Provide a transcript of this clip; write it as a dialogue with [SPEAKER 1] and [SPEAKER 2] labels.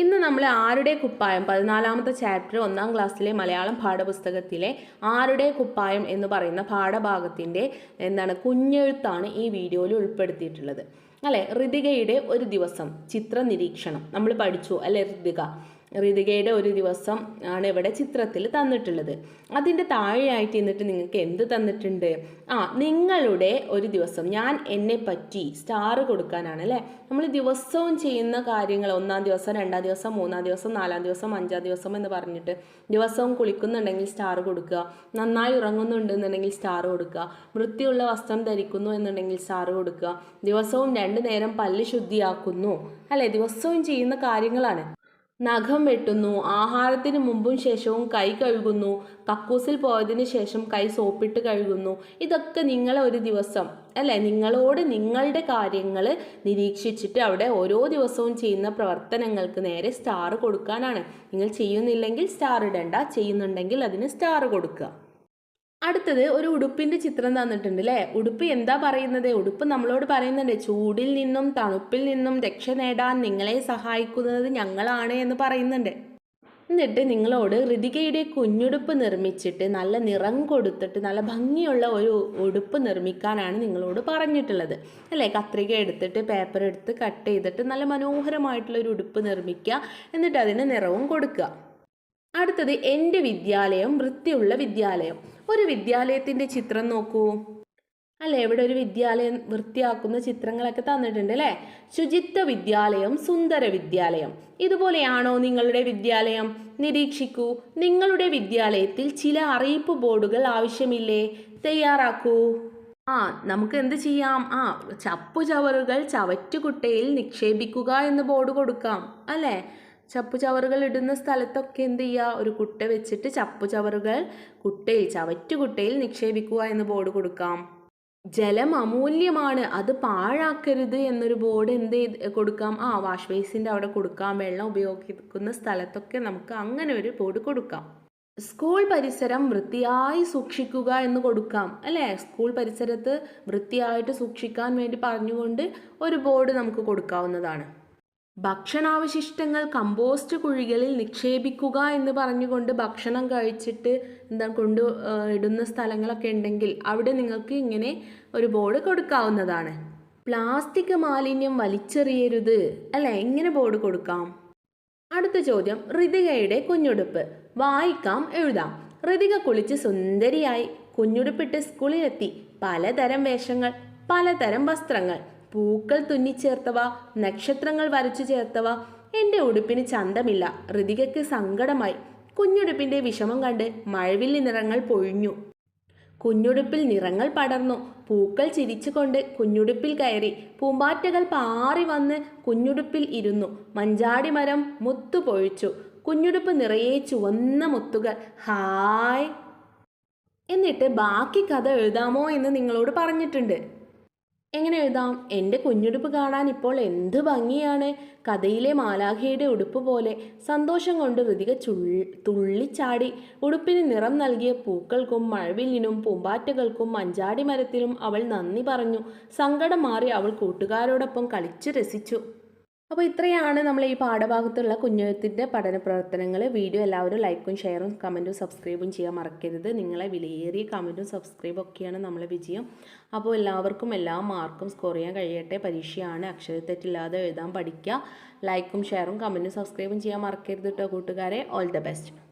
[SPEAKER 1] ഇന്ന് നമ്മൾ ആരുടെ കുപ്പായം? പതിനാലാമത്തെ ചാപ്റ്റർ ഒന്നാം ക്ലാസ്സിലെ മലയാളം പാഠപുസ്തകത്തിലെ ആരുടെ കുപ്പായം എന്ന് പറയുന്ന പാഠഭാഗത്തിന്റെ എന്താണ് കുഞ്ഞെഴുത്താണ് ഈ വീഡിയോയിൽ ഉൾപ്പെടുത്തിയിട്ടുള്ളത്. അല്ലെ? ഋതികയുടെ ഒരു ദിവസം ചിത്ര നിരീക്ഷണം നമ്മൾ പഠിച്ചു അല്ലെ ഋതിക? ഋതികയുടെ ഒരു ദിവസം ആണ് ഇവിടെ ചിത്രത്തിൽ തന്നിട്ടുള്ളത്. അതിന്റെ താഴെയായിട്ട് എന്നിട്ട് നിങ്ങൾക്ക് എന്ത് തന്നിട്ടുണ്ട്? ആ നിങ്ങളുടെ ഒരു ദിവസം. ഞാൻ എന്നെ പറ്റി സ്റ്റാർ കൊടുക്കാനാണ് അല്ലേ? നമ്മൾ ദിവസവും ചെയ്യുന്ന കാര്യങ്ങൾ ഒന്നാം ദിവസം രണ്ടാം ദിവസം മൂന്നാം ദിവസം നാലാം ദിവസം അഞ്ചാം ദിവസം എന്ന് പറഞ്ഞിട്ട് ദിവസവും കുളിക്കുന്നുണ്ടെങ്കിൽ സ്റ്റാർ കൊടുക്കുക. നന്നായി ഉറങ്ങുന്നുണ്ടെന്നുണ്ടെങ്കിൽ സ്റ്റാർ കൊടുക്കുക. വൃത്തിയുള്ള വസ്ത്രം ധരിക്കുന്നു എന്നുണ്ടെങ്കിൽ സ്റ്റാർ കൊടുക്കുക. ദിവസവും രണ്ടു നേരം പല്ല് ശുദ്ധിയാക്കുന്നു അല്ലേ? ദിവസവും ചെയ്യുന്ന കാര്യങ്ങളാണ്. നഖം വെട്ടുന്നു. ആഹാരത്തിന് മുമ്പും ശേഷവും കൈ കഴുകുന്നു. കക്കൂസിൽ പോയതിന് ശേഷം കൈ സോപ്പിട്ട് കഴുകുന്നു. ഇതൊക്കെ നിങ്ങളെ ഒരു ദിവസം അല്ലേ? നിങ്ങളോട് നിങ്ങളുടെ കാര്യങ്ങൾ നിരീക്ഷിച്ചിട്ട് അവിടെ ഓരോ ദിവസവും ചെയ്യുന്ന പ്രവർത്തനങ്ങൾക്ക് നേരെ സ്റ്റാർ കൊടുക്കാനാണ്. നിങ്ങൾ ചെയ്യുന്നില്ലെങ്കിൽ സ്റ്റാർ ഇടണ്ട. ചെയ്യുന്നുണ്ടെങ്കിൽ അതിന് സ്റ്റാർ കൊടുക്കുക. അടുത്തത് ഒരു ഉടുപ്പിന്റെ ചിത്രം തന്നിട്ടുണ്ട് അല്ലേ ഉടുപ്പ് എന്താ പറയുന്നത്? ഉടുപ്പ് നമ്മളോട് പറയുന്നുണ്ട് ചൂടിൽ നിന്നും തണുപ്പിൽ നിന്നും രക്ഷ നേടാൻ നിങ്ങളെ സഹായിക്കുന്നത് ഞങ്ങളാണ് എന്ന് പറയുന്നുണ്ട്. എന്നിട്ട് നിങ്ങളോട് ഋതികയുടെ കുഞ്ഞുടുപ്പ് നിർമ്മിച്ചിട്ട് നല്ല നിറം കൊടുത്തിട്ട് നല്ല ഭംഗിയുള്ള ഒരു ഉടുപ്പ് നിർമ്മിക്കാനാണ് നിങ്ങളോട് പറഞ്ഞിട്ടുള്ളത്. അല്ലേ? കത്രിക എടുത്തിട്ട് പേപ്പർ എടുത്ത് കട്ട് ചെയ്തിട്ട് നല്ല മനോഹരമായിട്ടുള്ള ഒരു ഉടുപ്പ് നിർമ്മിക്കുക. എന്നിട്ട് അതിന് നിറവും കൊടുക്കുക. അടുത്തത് എന്റെ വിദ്യാലയം വൃത്തിയുള്ള വിദ്യാലയം. ഒരു വിദ്യാലയത്തിന്റെ ചിത്രം നോക്കൂ. അല്ലേ? ഇവിടെ ഒരു വിദ്യാലയം വൃത്തിയാക്കുന്ന ചിത്രങ്ങളൊക്കെ തന്നിട്ടുണ്ട് അല്ലേ? ശുചിത്വ വിദ്യാലയം സുന്ദര വിദ്യാലയം. ഇതുപോലെയാണോ നിങ്ങളുടെ വിദ്യാലയം? നിരീക്ഷിക്കൂ. നിങ്ങളുടെ വിദ്യാലയത്തിൽ ചില അറിയിപ്പ് ബോർഡുകൾ ആവശ്യമില്ലേ? തയ്യാറാക്കൂ. ആ നമുക്ക് എന്ത് ചെയ്യാം? ആ ചപ്പുചവറുകൾ ചവറ്റുകുട്ടയിൽ നിക്ഷേപിക്കുക എന്ന് ബോർഡ് കൊടുക്കാം. അല്ലേ? ചപ്പുചവറുകൾ ഇടുന്ന സ്ഥലത്തൊക്കെ എന്ത് ചെയ്യുക ഒരു കുട്ട വെച്ചിട്ട് ചപ്പുചവറുകൾ കുട്ടയിൽ ചവറ്റുകുട്ടയിൽ നിക്ഷേപിക്കുക എന്ന് ബോർഡ് കൊടുക്കാം. ജലം അമൂല്യമാണ്. അത് പാഴാക്കരുത് എന്നൊരു ബോർഡ് എന്ത് കൊടുക്കാം? ആ വാഷ് ബേസിന്റെ അവിടെ കൊടുക്കാം. വെള്ളം ഉപയോഗിക്കുന്ന സ്ഥലത്തൊക്കെ നമുക്ക് അങ്ങനെ ഒരു ബോർഡ് കൊടുക്കാം. സ്കൂൾ പരിസരം വൃത്തിയായി സൂക്ഷിക്കുക എന്ന് കൊടുക്കാം. അല്ലേ? സ്കൂൾ പരിസരത്ത് വൃത്തിയായിട്ട് സൂക്ഷിക്കാൻ വേണ്ടി പറഞ്ഞുകൊണ്ട് ഒരു ബോർഡ് നമുക്ക് കൊടുക്കാവുന്നതാണ്. ഭക്ഷണാവശിഷ്ടങ്ങൾ കമ്പോസ്റ്റ് കുഴികളിൽ നിക്ഷേപിക്കുക എന്ന് പറഞ്ഞുകൊണ്ട് ഭക്ഷണം കഴിച്ചിട്ട് എന്താ കൊണ്ട് ഇടുന്ന സ്ഥലങ്ങളൊക്കെ ഉണ്ടെങ്കിൽ അവിടെ നിങ്ങൾക്ക് ഇങ്ങനെ ഒരു ബോർഡ് കൊടുക്കാവുന്നതാണ്. പ്ലാസ്റ്റിക് മാലിന്യം വലിച്ചെറിയരുത് അല്ലെ? എങ്ങനെ ബോർഡ് കൊടുക്കാം? അടുത്ത ചോദ്യം ഋതികയുടെ കുഞ്ഞുടുപ്പ്. വായിക്കാം എഴുതാം. ഋതിക കുളിച്ച് സുന്ദരിയായി കുഞ്ഞുടുപ്പിട്ട് സ്കൂളിലെത്തി. പലതരം വേഷങ്ങൾ പലതരം വസ്ത്രങ്ങൾ. പൂക്കൾ തുന്നിച്ചേർത്തവ നക്ഷത്രങ്ങൾ വരച്ചു ചേർത്തവ എന്റെ ഉടുപ്പിന് ചന്തമില്ല. ഋതികയ്ക്ക് സങ്കടമായി. കുഞ്ഞുടുപ്പിന്റെ വിഷമം കണ്ട് മഴവിൽ നിറങ്ങൾ പൊഴിഞ്ഞു. കുഞ്ഞുടുപ്പിൽ നിറങ്ങൾ പടർന്നു. പൂക്കൾ ചിരിച്ചുകൊണ്ട് കുഞ്ഞുടുപ്പിൽ കയറി. പൂമ്പാറ്റകൾ പാറി വന്ന് കുഞ്ഞുടുപ്പിൽ ഇരുന്നു. മഞ്ചാടി മരം മുത്തു പൊഴിച്ചു. കുഞ്ഞുടുപ്പ് നിറയെ ചുവന്ന മുത്തുകൾ. ഹായ്. എന്നിട്ട് ബാക്കി കഥ എഴുതാമോ എന്ന് നിങ്ങളോട് പറഞ്ഞിട്ടുണ്ട്. എങ്ങനെ എഴുതാം? എന്റെ കുഞ്ഞുടുപ്പ് കാണാൻ ഇപ്പോൾ എന്ത് ഭംഗിയാണ്? കഥയിലെ മാലാഖയുടെ ഉടുപ്പ് പോലെ സന്തോഷം കൊണ്ട് ഋതിക തുള്ളിച്ചാടി. ഉടുപ്പിന് നിറം നൽകിയ പൂക്കൾക്കും മഴവില്ലിനും പൂമ്പാറ്റകൾക്കും മഞ്ചാടി മരത്തിലും അവൾ നന്ദി പറഞ്ഞു. സങ്കടം മാറി അവൾ കൂട്ടുകാരോടൊപ്പം കളിച്ചു രസിച്ചു. അപ്പോൾ ഇത്രയാണ് നമ്മൾ ഈ പാഠഭാഗത്തുള്ള കുഞ്ഞുഴുത്തിന്റെ പഠന പ്രവർത്തനങ്ങൾ വീഡിയോ എല്ലാവരും ലൈക്കും ഷെയറും കമന്റും സബ്സ്ക്രൈബും ചെയ്യാൻ മറക്കരുത്. നിങ്ങളെ വിലയേറിയ കമന്റും സബ്സ്ക്രൈബും ഒക്കെയാണ് നമ്മളെ വിജയം. അപ്പോൾ എല്ലാവർക്കും എല്ലാ മാർക്കും സ്കോർ ചെയ്യാൻ കഴിയട്ടെ. പരീക്ഷയാണ് അക്ഷരത്തെറ്റില്ലാതെ എഴുതാൻ പഠിക്കുക. ലൈക്കും ഷെയറും കമന്റും സബ്സ്ക്രൈബും ചെയ്യാൻ മറക്കരുത് കേട്ടോ കൂട്ടുകാരെ. All the best